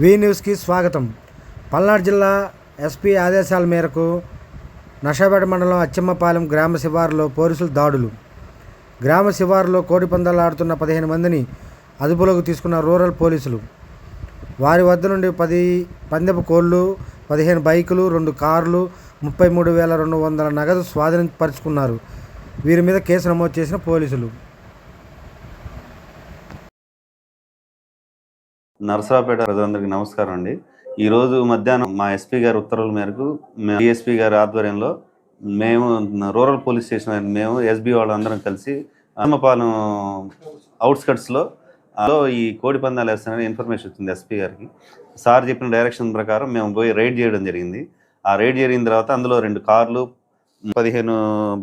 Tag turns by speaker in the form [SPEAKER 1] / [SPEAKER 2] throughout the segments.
[SPEAKER 1] వి న్యూస్కి స్వాగతం. పల్నాడు జిల్లా ఎస్పీ ఆదేశాల మేరకు నషాపేట మండలం అచ్చమ్మపాలెం గ్రామ శివారులో పోలీసులు దాడులు. గ్రామ శివారులో కోడి పందాలు ఆడుతున్న పదిహేను మందిని అదుపులోకి తీసుకున్న రూరల్ పోలీసులు. వారి వద్ద నుండి పది పందెపు కోళ్ళు పదిహేను బైకులు రెండు కార్లు ముప్పై మూడు వేల రెండు వందల నగదు స్వాధీనపరుచుకున్నారు. వీరి మీద కేసు నమోదు చేసిన పోలీసులు.
[SPEAKER 2] నరసరావుపేట ప్రజలందరికీ నమస్కారం అండి. ఈరోజు మధ్యాహ్నం మా ఎస్పీ గారి ఉత్తర్వుల మేరకు డిఎస్పీ గారి ఆధ్వర్యంలో మేము రూరల్ పోలీస్ స్టేషన్ మేము ఎస్బీ వాళ్ళందరం కలిసి అమ్మపాలెం అవుట్స్కట్స్లో లో ఈ కోడి పందాలు వేస్తానని ఇన్ఫర్మేషన్ వచ్చింది ఎస్పీ గారికి. సార్ చెప్పిన డైరెక్షన్ ప్రకారం మేము పోయి రైడ్ చేయడం జరిగింది. ఆ రైడ్ జరిగిన తర్వాత అందులో రెండు కార్లు పదిహేను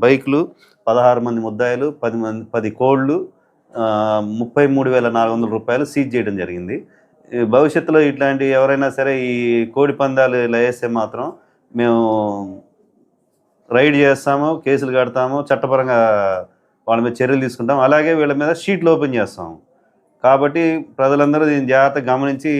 [SPEAKER 2] బైకులు పదహారు మంది ముద్దాయిలు పది మంది పది కోళ్ళు ముప్పై మూడు వేల నాలుగు వందల రూపాయలు సీజ్ చేయడం జరిగింది. భవిష్యత్తులో ఇట్లాంటి ఎవరైనా సరే ఈ కోడి పందాలు ఇలా వేస్తే మాత్రం మేము రైడ్ చేస్తాము కేసులు కడతాము చట్టపరంగా వాళ్ళ మీద చర్యలు తీసుకుంటాం అలాగే వీళ్ళ మీద షీట్లు ఓపెన్ చేస్తాము. కాబట్టి ప్రజలందరూ దీన్ని జాగ్రత్తగా గమనించి